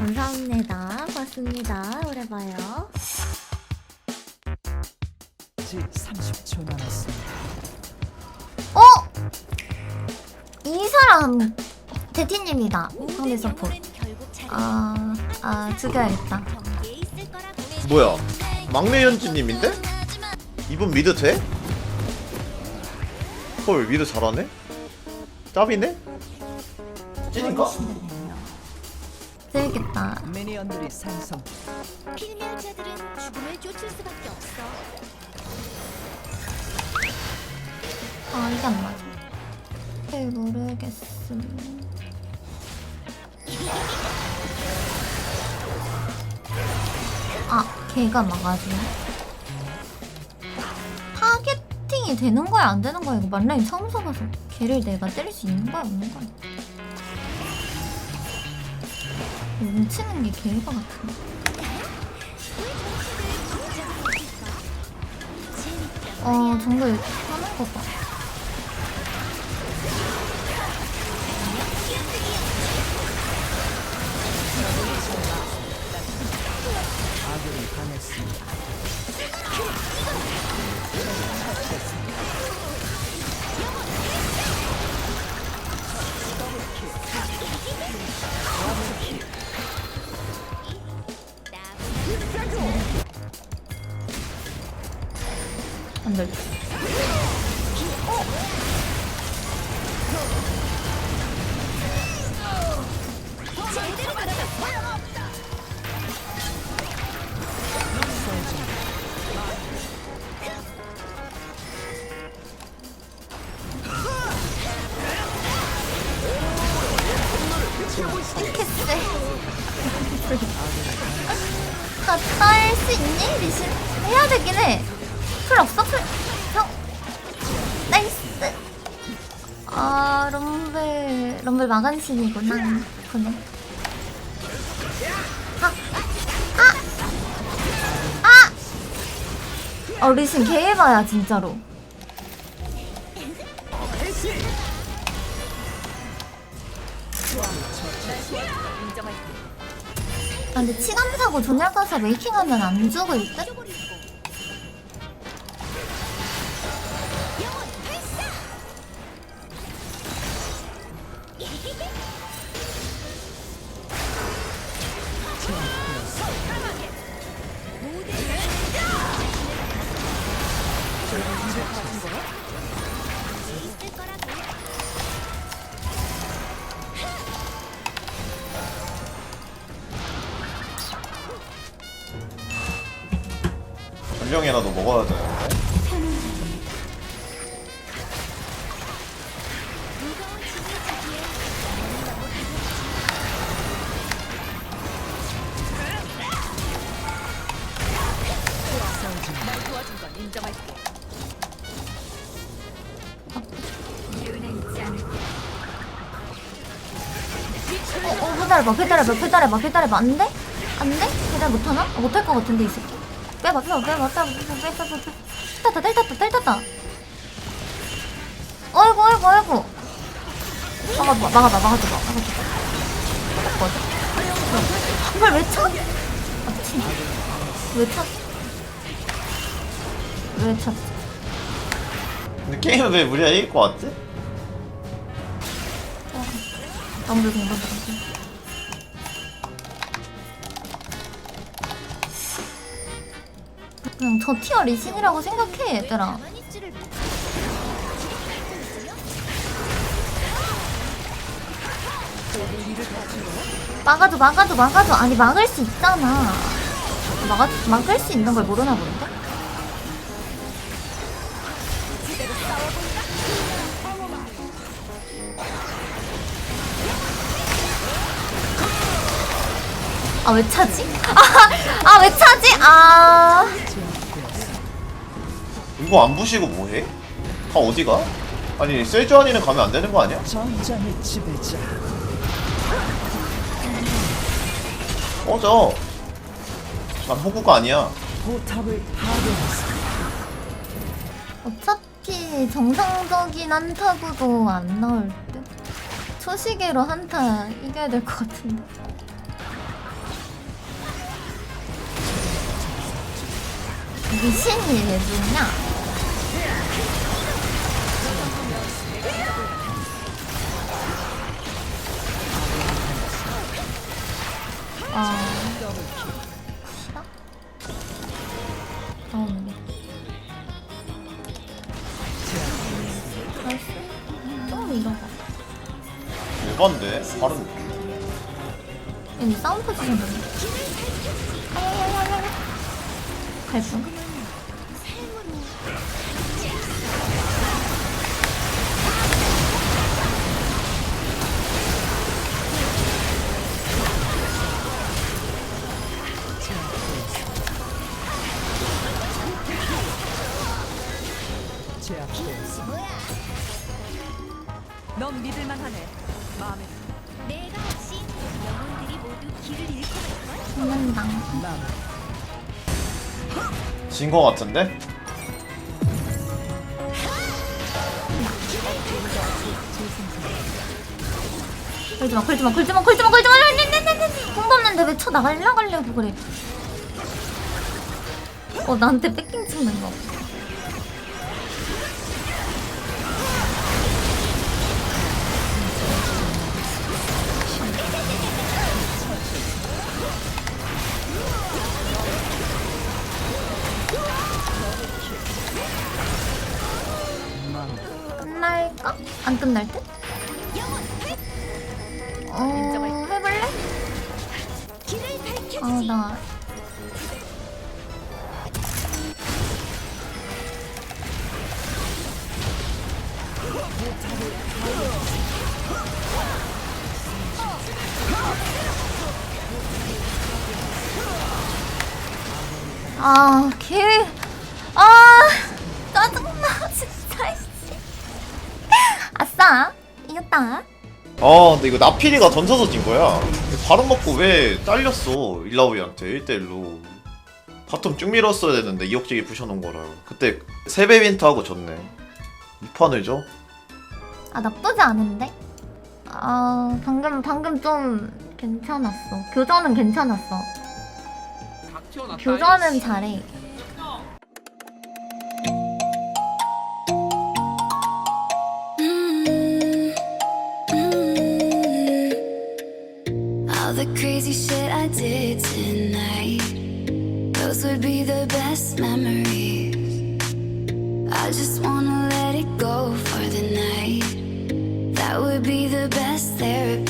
감사합니다. 고맙습니다. 오래 봐요. 지 30초 남았습니다. 어? 이 사람 대티님이다. 상대 서포. 아, 아 죽여야겠다. 뭐야? 막내 연주님인데? 이분 미드 돼? 헐 미드 잘하네? 짭이네? 찐인가? 재밌겠다. 미니언들이 생성. 필멸자들은 죽음을 쫓을 수밖에 없어. 아 이게 안 맞아. 잘 모르겠음. 아 걔가 막아주네. 타겟팅이 되는 거야 안 되는 거야 이거 만라인 처음 써봐서 걔를 내가 때릴 수 있는 거야 없는 거야. 뭉치는 게 걔가 같은데. 어 정글 하는 거 봐. 안 될. 이렇게 갔다 할 수 있니? 리신? 해야 되긴 해. 풀 없어? 풀. 형. 나이스. 아, 럼블. 럼블 마간신이구나. 그네. 아. 아. 아. 어, 리신 개해봐야, 진짜로. 근데 치감 사고 존열 가서 메이킹하면 안 죽을 듯? 전령이라도 먹어야 되는데 어, 어, 기다려봐, 기다려봐, 기다려봐, 기다려봐. 안 돼? 기다려 못하나? 아, 못할 것 같은데, 이 새끼. 빼봐, 빼봐, 빼봐, 빼봐, 빼봐, 빼봐, 탔다, 텔 탔다. 어이구, 어이구, 어이구. 막아봐, 막아봐, 막아줘봐. 막았거든? 한발 왜 쳐? 아, 미친. 왜 쳐? 왜 쳤지? 근데 게임은 왜 우리가 이길 것 같지? 너무 공부 들어 그냥 저 티어 리신이라고 생각해 얘들아. 막아줘 막아줘 막아줘 아니 막을 수 있잖아 막아, 막을 수 있는 걸 모르나 본데? 아 왜 차지? 아왜 차지? 아 그거 안 부시고 뭐해? 다 어디가? 아니 세주안이는 가면 안 되는 거 아니야? 전장의 지배자 꺼져 난 호구가 아니야 포탑을 어차피 정상적인 한타구도 안 나올 듯. 초시계로 한타 이겨야 될 것 같은데. 미신이 왜 좋냐? 아? 다음에. 나이스. 좀 이러고. 일반데 다른 여기 싸움 포지션 되네. 아야야야야. 갈분? 제압되었습니다. 넌 믿을만하네. 마음에 내가 없이 영혼들이 모두 길을 잃고 말걸? 죽는다. 남 진거 같은데? 걸지마, 걸지마, 걸지마, 걸지마, 걸지마, 네네네네. 공도 없는데 왜 쳐 나갈라 가려고 그래. 어, 나한테 뺏긴 찍는 거. 끝날까? 안 끝날 듯? 어, 해볼래? 아, 나. 아, 개. 아, 짜증나, 진짜, 이겼다. 아 근데 이거 나필이가 던져서 진 거야 바로 먹고 왜 잘렸어 일라우이한테 1대1로 바텀 쭉 밀었어야 되는데 2억씩이 부셔놓은 거라 그때 세배 윈트하고 졌네 2판을 줘? 아 나쁘지 않은데? 아 방금 방금 좀 괜찮았어. 교전은 괜찮았어. 교전은 잘해. Memories. I just wanna let it go for the night. That would be the best therapy.